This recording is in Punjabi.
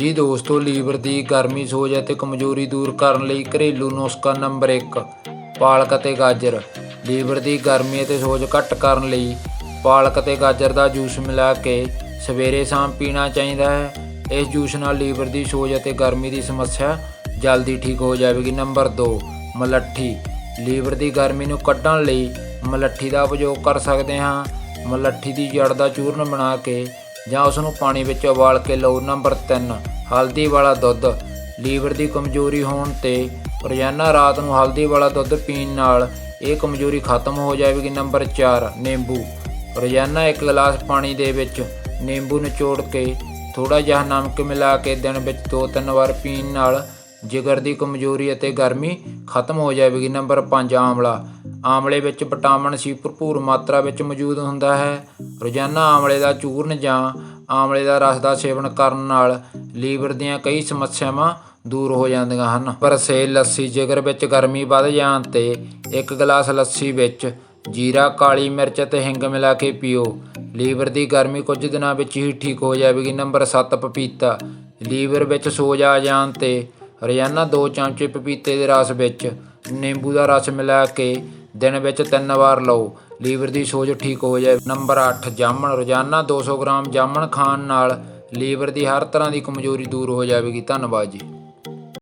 ਜੀ ਦੋਸਤੋ, ਲੀਵਰ ਦੀ ਗਰਮੀ ਸੋਜ ਅਤੇ ਕਮਜ਼ੋਰੀ ਦੂਰ ਕਰਨ ਲਈ ਘਰੇਲੂ ਨੁਸਖਾ ਨੰਬਰ 1 ਪਾਲਕ ਅਤੇ ਗਾਜਰ। ਲੀਵਰ ਦੀ ਗਰਮੀ ਅਤੇ ਸੋਜ ਘੱਟ ਕਰਨ ਲਈ ਪਾਲਕ ਅਤੇ ਗਾਜਰ ਦਾ ਜੂਸ ਮਿਲਾ ਕੇ ਸਵੇਰੇ ਸ਼ਾਮ ਪੀਣਾ ਚਾਹੀਦਾ ਹੈ। ਇਸ ਜੂਸ ਨਾਲ ਲੀਵਰ ਦੀ ਸੋਜ ਅਤੇ ਗਰਮੀ ਦੀ ਸਮੱਸਿਆ ਜਲਦੀ ਠੀਕ ਹੋ ਜਾਵੇਗੀ। ਨੰਬਰ 2 ਮਲੱਠੀ। ਲੀਵਰ ਦੀ ਗਰਮੀ ਨੂੰ ਕੱਢਣ ਲਈ ਮਲੱਠੀ ਦਾ ਉਪਯੋਗ ਕਰ ਸਕਦੇ ਹਾਂ। ਮਲੱਠੀ ਦੀ ਜੜ ਦਾ ਚੂਰਨ ਬਣਾ ਕੇ ਜਾਂ ਉਸ ਨੂੰ ਪਾਣੀ ਵਿੱਚ ਉਬਾਲ ਕੇ ਲਓ। ਨੰਬਰ 3 ਹਲਦੀ ਵਾਲਾ ਦੁੱਧ, ਲੀਵਰ ਦੀ ਕਮਜ਼ੋਰੀ ਹੋਣ ਤੇ ਰੋਜ਼ਾਨਾ ਰਾਤ ਨੂੰ ਹਲਦੀ ਵਾਲਾ ਦੁੱਧ ਪੀਣ ਨਾਲ ਇਹ ਕਮਜ਼ੋਰੀ ਖਤਮ ਹੋ ਜਾਵੇਗੀ। ਨੰਬਰ 4 ਨਿੰਬੂ। ਰੋਜ਼ਾਨਾ ਇੱਕ ਗਲਾਸ ਪਾਣੀ ਦੇ ਵਿੱਚ ਨਿੰਬੂ ਨਿਚੋੜ ਕੇ ਥੋੜਾ ਜਿਹਾ ਨਮਕ ਮਿਲਾ ਕੇ ਦਿਨ ਵਿੱਚ 2-3 ਵਾਰ ਪੀਣ ਨਾਲ ਜਿਗਰ ਦੀ ਕਮਜ਼ੋਰੀ ਅਤੇ ਗਰਮੀ ਖਤਮ ਹੋ ਜਾਵੇਗੀ। ਨੰਬਰ 5 ਆਮਲਾ। ਆਮਲੇ ਵਿੱਚ ਵਿਟਾਮਿਨ ਸੀ ਭਰਪੂਰ ਮਾਤਰਾ ਵਿੱਚ ਮੌਜੂਦ ਹੁੰਦਾ ਹੈ। ਰੋਜ਼ਾਨਾ ਆਮਲੇ ਦਾ ਚੂਰਨ ਜਾਂ ਆਮਲੇ ਦਾ ਰਸ ਦਾ ਸੇਵਨ ਕਰਨ ਨਾਲ ਲੀਵਰ ਦੀਆਂ ਕਈ ਸਮੱਸਿਆਵਾਂ ਦੂਰ ਹੋ ਜਾਂਦੀਆਂ ਹਨ। ਪਰ ਸੇ ਲੱਸੀ ਜਿਗਰ ਵਿੱਚ ਗਰਮੀ ਵੱਧ ਜਾਣ ਤੇ ਇੱਕ ਗਲਾਸ ਲੱਸੀ ਵਿੱਚ ਜੀਰਾ, ਕਾਲੀ ਮਿਰਚ ਅਤੇ ਹਿੰਗ ਮਿਲਾ ਕੇ ਪੀਓ। ਲੀਵਰ ਦੀ ਗਰਮੀ ਕੁਝ ਦਿਨਾਂ ਵਿੱਚ ਹੀ ਠੀਕ ਹੋ ਜਾਵੇਗੀ। ਨੰਬਰ 7 ਪਪੀਤਾ। ਲੀਵਰ ਵਿੱਚ ਸੋਜ ਆ ਜਾਣ ਤੇ ਰੋਜ਼ਾਨਾ 2 ਚਮਚੇ ਪਪੀਤੇ ਦੇ ਰਸ ਵਿੱਚ ਨਿੰਬੂ ਦਾ ਰਸ ਮਿਲਾ ਕੇ ਦਿਨ ਵਿੱਚ ਤਿੰਨ ਵਾਰ ਲਓ। ਲੀਵਰ ਦੀ ਸੋਜ ਠੀਕ ਹੋ ਜਾਏ ਨੰਬਰ 8 ਜਾਮਣ। ਰੋਜ਼ਾਨਾ 200 ਗ੍ਰਾਮ ਜਾਮਣ ਖਾਣ ਨਾਲ ਲੀਵਰ ਦੀ ਹਰ ਤਰ੍ਹਾਂ ਦੀ ਕਮਜ਼ੋਰੀ ਦੂਰ ਹੋ ਜਾਵੇਗੀ। ਧੰਨਵਾਦ ਜੀ।